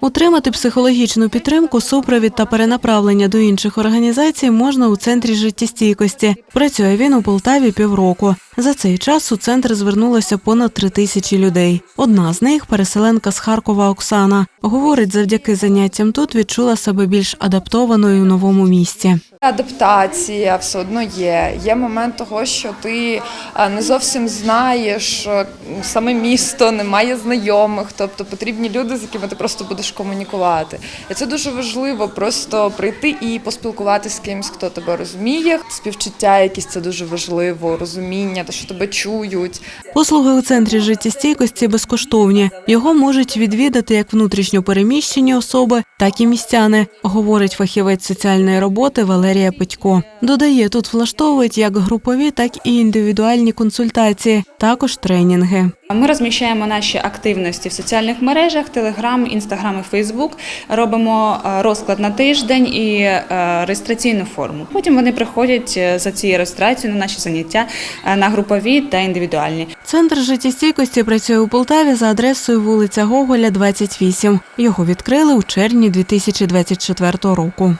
Отримати психологічну підтримку, супровід та перенаправлення до інших організацій можна у центрі життєстійкості. Працює він у Полтаві півроку. За цей час у центр звернулося понад три тисячі людей. Одна з них переселенка з Харкова Оксана. Говорить, завдяки заняттям тут відчула себе більш адаптованою в новому місті. Адаптація все одно є. Є момент того, що ти е, не зовсім знаєш е, саме місто, немає знайомих, тобто потрібні люди, з якими ти просто будеш комунікувати. І це дуже важливо просто прийти і поспілкуватися з кимось, хто тебе розуміє. Співчуття якісь це дуже важливо, розуміння, те, що тебе чують. Послуги у центрі життєстійкості безкоштовні. Його можуть відвідати як внутрішньо переміщені особи, так і містяни, говорить фахівець соціальної роботи Валерія Петько. Додає, тут влаштовують як групові, так і індивідуальні консультації, також тренінги. Ми розміщаємо наші активності в соціальних мережах: Телеграм, Інстаграм і Фейсбук. Робимо е, розклад на тиждень і е, реєстраційну форму. Потім вони приходять е, за цією реєстрацією на наші заняття на групові та індивідуальні. Центр життєстійкості працює у Полтаві за адресою вулиця Гоголя, 28. Його відкрили у червні 2024 року.